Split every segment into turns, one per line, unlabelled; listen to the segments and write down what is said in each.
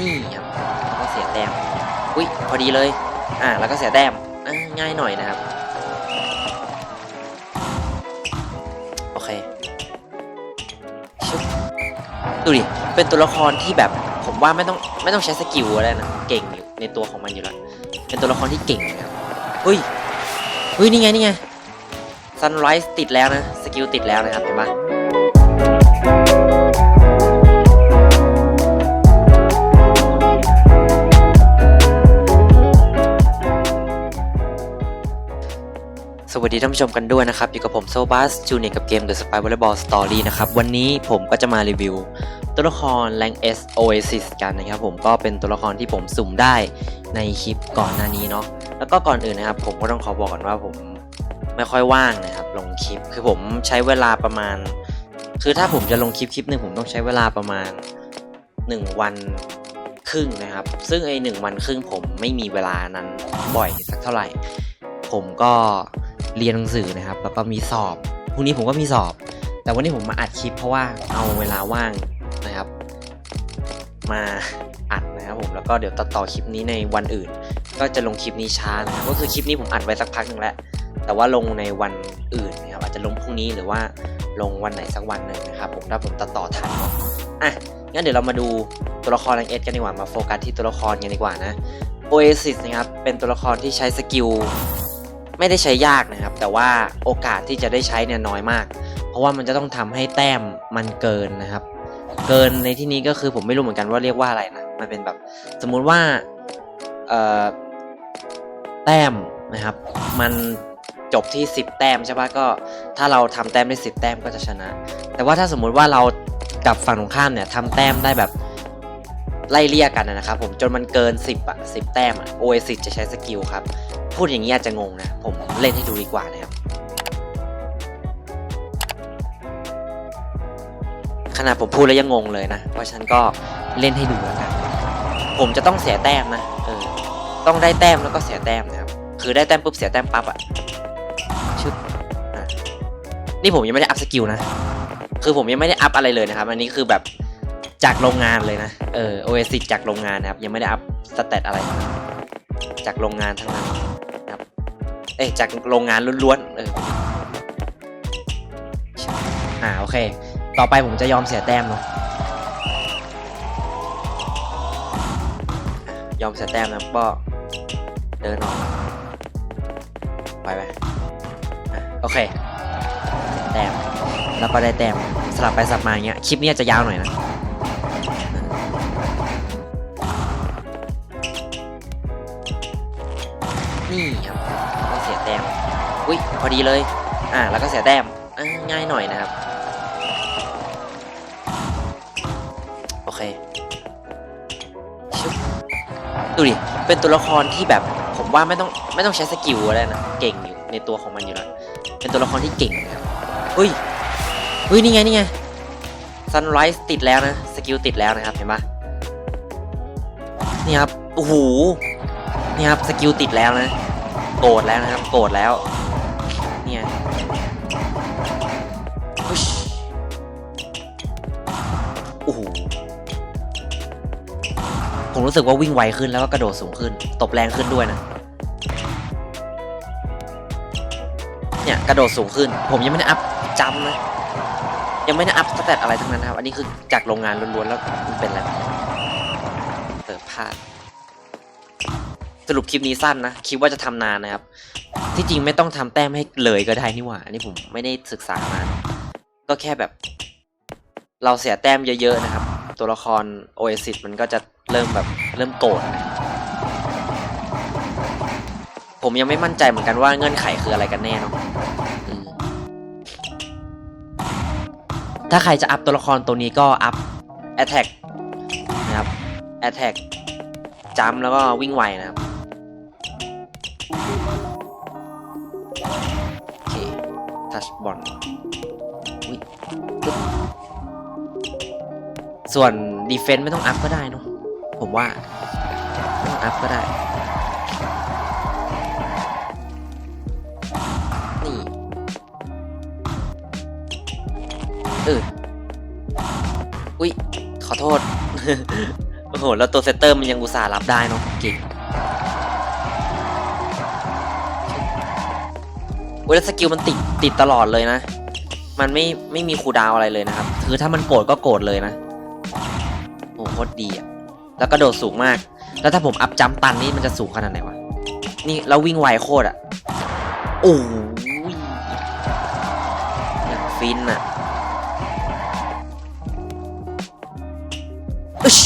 นี่ครับแล้วก็เสียแต้มอุ้ยพอดีเลย อ่าแล้วก็เสียแต้มง่ายหน่อยนะครับ โอเคชึบดูดิ เป็นตัวละครที่แบบผมว่าไม่ต้องไม่ต้องใช้สกิลอะไรนะ เก่งอยู่ในตัวของมันอยู่แล้ว เป็นตัวละครที่เก่งนะครับเฮ้ยเฮ้ยนี่ไงนี่ไง Sunrise ติดแล้วนะ สกิลติดแล้วนะครับเห็นปะ สวัสดีท่านผู้ชมกันด้วยนะครับ อยู่กับผมโซบัสจูเนียกับเกม The Spy Volleyball Story นะครับ วันนี้ผมก็จะมารีวิว ตัวละคร Rank S Oasis กันนะครับผมก็เป็นตัวละครที่ผมสุ่มได้ในคลิปก่อนหน้านี้เนาะแล้วก็ก่อนอื่นนะครับผมก็ต้องขอบอกก่อนว่าผมไม่ค่อยว่างนะครับลงคลิปคือผมใช้เวลาประมาณ คือถ้าผมจะลงคลิปคลิปหนึ่งผมต้องใช้เวลาประมาณ 1 วันครึ่งนะครับ ซึ่งไอ้หนึ่งวันครึ่งผมไม่มีเวลานั้นบ่อยสักเท่าไหร่ ผมก็ เรียนหนังสือนะครับ แล้วก็มีสอบพรุ่งนี้ผมก็มีสอบ แต่วันนี้ผมมาอัดคลิปเพราะว่าเอาเวลาว่างนะครับ มาอัดนะครับผมแล้วก็เดี๋ยวตัดต่อคลิปนี้ในวันอื่น ก็จะลงคลิปนี้ช้านะก็คือคลิปนี้ผมอัดไว้สักพักหนึ่งแล้วแต่ว่าลงในวันอื่นนะครับอาจจะลงพรุ่งนี้หรือว่าลงวันไหนสักวันหนึ่งนะครับผมถ้าผมตัดต่อทันเนาะอะงั้นเดี๋ยวเรามาดูตัวละครแรงเอสกันดีกว่ามาโฟกัสที่ตัวละครกันดีกว่านะ Oasis นะครับเป็นตัวละครที่ใช้สกิล ไม่ได้ใช้ยากนะครับ แต่ว่าโอกาสที่จะได้ใช้เนี่ยน้อยมาก เพราะว่ามันจะต้องทำให้แต้มมันเกินนะครับ เกินในที่นี้ก็คือผมไม่รู้เหมือนกันว่าเรียกว่าอะไรนะมันเป็นแบบ สมมุติว่าแต้มนะครับ มันจบที่ 10 แต้มใช่ปะก็ถ้าเราทำแต้มได้ 10 แต้มก็จะชนะ แต่ว่าถ้าสมมุติว่าเรากับฝั่งตรงข้ามเนี่ยทำแต้มได้แบบไล่เลี่ยกันนะครับผมจนมันเกิน 10อะ10 แต้มอะ Oasis จะใช้สกิลครับ พูดอย่างนี้อาจจะงงนะ ผมเล่นให้ดูดีกว่านะครับ ขนาดผมพูดแล้วยังงงเลยนะ เพราะฉันก็เล่นให้ดูแล้วกัน ผมจะต้องเสียแต้มนะ เออ ต้องได้แต้มแล้วก็เสียแต้มนะครับ คือได้แต้มปุ๊บเสียแต้มปั๊บอะชึบอะนี่ผมยังไม่ได้อัพสกิลนะ คือผมยังไม่ได้อัพอะไรเลยนะครับ อันนี้คือแบบจากโรงงานเลยนะ เออ Oasis จากโรงงานนะครับ ยังไม่ได้อัพสเตตอะไร จากโรงงานทั้งนั้น เอ้ยจากโรงงานล้วนๆเอออ่าโอเค ต่อไปผมจะยอมเสียแต้มเนาะยอมเสียแต้มนะก็เดินออกไปไปโอเค แต้มแล้วก็ได้แต้มสลับไปสลับมาอย่างเงี้ยคลิปนี้จจะยาวหน่อยนะนี่ครับ แต้มอุ้ยพอดีเลย อ่า แล้วก็เสียแต้มง่ายหน่อยนะครับ โอเคชึบดูดิ เป็นตัวละครที่แบบผมว่าไม่ต้องไม่ต้องใช้สกิลอะไรนะ เก่งอยู่ในตัวของมันอยู่แล้วเป็นตัวละครที่เก่งนะครับเฮ้ยเฮ้ยนี่ไงนี่ไง Sunrise ติดแล้วนะ สกิลติดแล้วนะครับเห็นปะนี่ครับ โอ้โห นี่ครับ สกิลติดแล้วนะ โกรธแล้วนะครับ โกรธแล้ว เนี่ยโอ้โหผมรู้สึกว่าวิ่งไวขึ้นแล้วก็กระโดดสูงขึ้น ตบแรงขึ้นด้วยนะ เนี่ยกระโดดสูงขึ้น ผมยังไม่ได้อัพจำนะยังไม่ได้อัพสเตตอะไรทั้งนั้นนะครับ อันนี้คือจากโรงงานล้วนๆแล้วมันเป็นอะไรเปิดพลาด สรุปคลิปนี้สั้นนะคิดว่าจะทำนานนะครับ ที่จริงไม่ต้องทำแต้มให้เลยก็ได้นี่หว่า อันนี้ผมไม่ได้ศึกษามา ก็แค่แบบ เราเสียแต้มเยอะๆนะครับ ตัวละคร Oasis มันก็จะเริ่มแบบเริ่มโกรธผมยังไม่มั่นใจเหมือนกันว่าเงื่อนไขคืออะไรกันแน่เนาะอืมถ้าใครจะอัพตัวละครตัวนี้ก็อัพ Attack นะครับ Attack จัมแล้วก็วิ่งไวนะครับ บอลส่วนดีเฟนต์ไม่ต้องอัพก็ได้เนอะผมว่าไม่ต้องอัพก็ได้ นี่เอออุ๊ยขอโทษ โอ้โห แล้วตัวเซตเตอร์มันยังอุตส่าห์รับได้เนาะเก่ง เวลาสกิลมันติดติดตลอดเลยนะ มันไม่ไม่มีคูดาวอะไรเลยนะครับ คือถ้ามันโกรธก็โกรธเลยนะ โอ้โหโคตรดีอะแล้วกระโดดสูงมาก แล้วถ้าผมอัพจัมป์ตันนี่มันจะสูงขนาดไหนวะ นี่เราวิ่งไวโคตรอะโอ้ยอย่างฟินอะอึ๊ช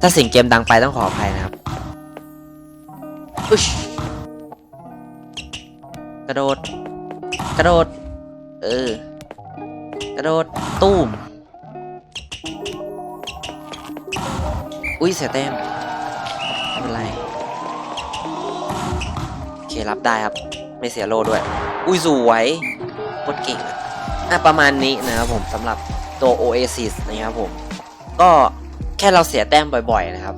ถ้าสียงเกมดังไปต้องขออภัยนะครับอึ๊ช โดด กระโดด เออ กระโดด ตูมอุ้ยเสียแต้มไม่เป็นไรโอเครับได้ครับ ไม่เสียโลด้วย อุ้ยสวยโคตรเก่งอะอะประมาณนี้นะครับผมสำหรับตัว Oasis นะครับผม ก็แค่เราเสียแต้มบ่อยๆนะครับ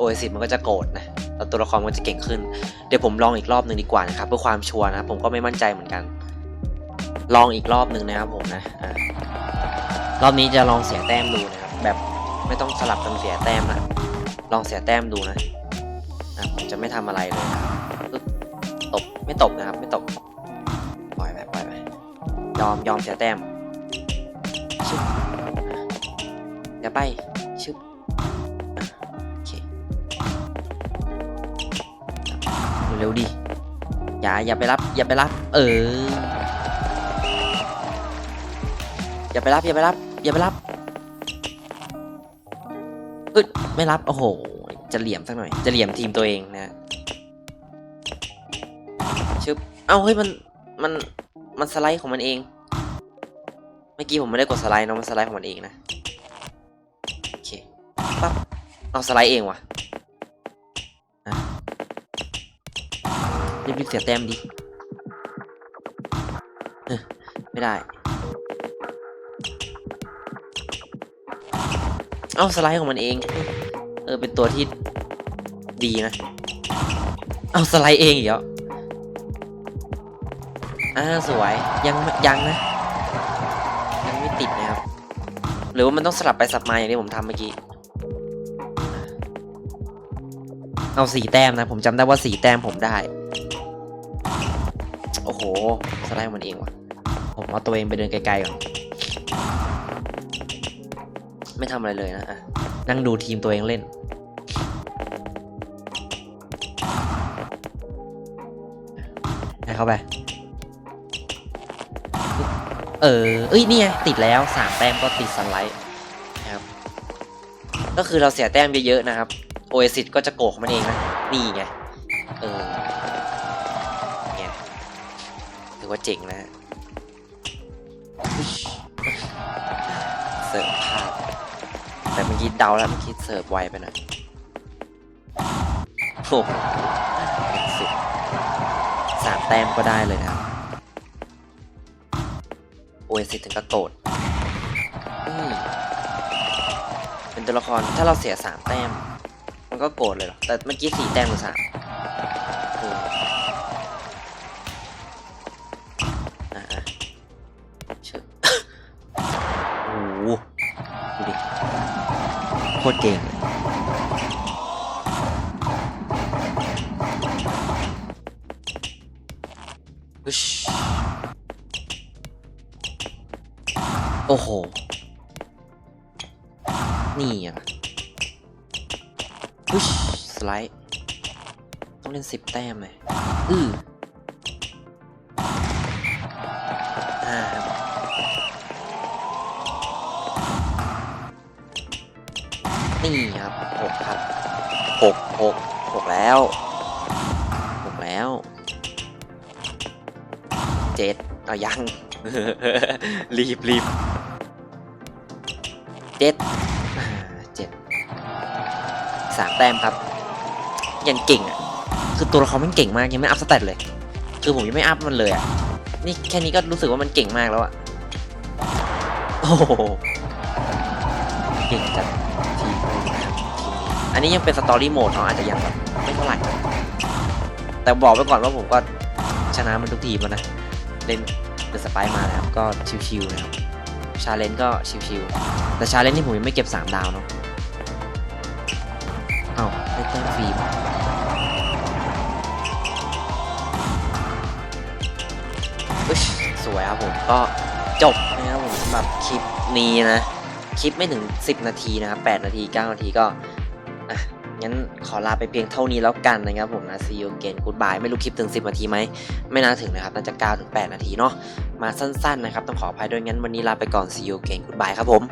Oasis มันก็จะโกรธนะ แล้วตัวละครมันก็จะเก่งขึ้น เดี๋ยวผมลองอีกรอบหนึ่งดีกว่านะครับเพื่อความชัวร์นะครับผมก็ไม่มั่นใจเหมือนกัน ลองอีกรอบหนึ่งนะครับผมนะอะรอบนี้จะลองเสียแต้มดูนะครับแบบไม่ต้องสลับกันเสียแต้มนะลองเสียแต้มดูนะอะผมจะไม่ทำอะไรเลยตบไม่ตบนะครับ ไม่ตบปล่อยไปปล่อยไปยอมยอมเสียแต้มชิบอย่าไป เร็วดิ อย่าอย่าไปรับ อย่าไปรับ เออ อย่าไปรับ อย่าไปรับ อย่าไปรับอึดไม่รับ โอ้โห จะเหลี่ยมสักหน่อย จะเหลี่ยมทีมตัวเองนะชึบ เอ้าเฮ้ยมัน มัน มันสไลด์ของมันเอง เมื่อกี้ผมไม่ได้กดสไลด์เนาะมันสไลด์ของมันเองนะ โอเค ปั๊บ เอาสไลด์เองวะ่ะ รีบๆเสียแต้มดิไม่ได้ เอ้าสไลด์ของมันเอง เออเป็นตัวที่ดีนะ เอาสไลด์เองอีกแล้วอ่าสวยยังยังนะ ยังไม่ติดนะครับ หรือว่ามันต้องสลับไปสลับมาอย่างที่ผมทำเมื่อกี้ เอาสีแต้มนะ ผมจำได้ว่าสีแต้มผมได้ โอ้โห สไลด์มันเองว่ะผมเอาตัวเองไปเดินไกลๆก่อน ไม่ทำอะไรเลยนะอะนั่งดูทีมตัวเองเล่น ให้เข้าไป เออ เอ้ย นี่ไง ติดแล้วสามแต้มก็ติดสไลด์นะครับ ก็คือเราเสียแต้มเยอะๆนะครับ โอเอซิสก็จะโกกมันเองนะ นี่ไง เออ อว่าเจ๋งนะเสิร์ฟพลาดแต่เมื่อกี้เดาแล้วเมื่อกี้เสิร์ฟไวไปหน่อยโอ้โหเอ็กซ์สุดสามแต้มก็ได้เลยนะโอเอซิถึงกระโกรธอืมเป็นตัวละครถ้าเราเสียสามแต้ม มันก็โกรธเลยเหรอ แต่เมื่อกี้สี่แต้มหรือสาม โคตรเก่งเลยอึชโอ้โห นี่อะอึชสไลด์ ต้องเล่นสิบแต้มเลย อืออ่ นี่ครับหกครับหกหกหกแล้วหกแล้วเจ็ดเอายังรีบรีบเจ็ดเจ็ดสามแต้มครับ ยังเก่งอะ คือตัวละครมันเก่งมากยังไม่อัพสเตตเลย คือผมยังไม่อัพมันเลยอะ นี่แค่นี้ก็รู้สึกว่ามันเก่งมากแล้วอะ โอ้โหเก่งจัด อันนี้ยังเป็นสตอรี่โหมดเนาะอาจจะยังแบบไม่เท่าไหร่ แต่บอกไว้ก่อนว่าผมก็ชนะมันทุกทีมแล้วนะ เล่นเดอะสไปมานะครับก็ชิวๆนะครับ ชาเลนจ์ก็ชิวๆ แต่ชาเลนจ์นี่ผมยังไม่เก็บ 3 ดาวเนาะเอ้าได้เติมฟรีมอึ๊ชสวยครับผมก็จบนะครับผมสำหรับคลิปนี้นะ คลิปไม่ถึง 10 นาทีนะครับ8นาที 9 นาทีก็ อะงั้นขอลาไปเพียงเท่านี้แล้วกันนะครับผมนะ see you again goodbye ไม่รู้คลิปถึง 10 นาทีไหม ไม่น่าถึงนะครับ น่าจะ9ถึง8นาทีเนาะ มาสั้นๆนะครับ ต้องขออภัยด้วยงั้นวันนี้ลาไปก่อน see you again goodbye ครับผม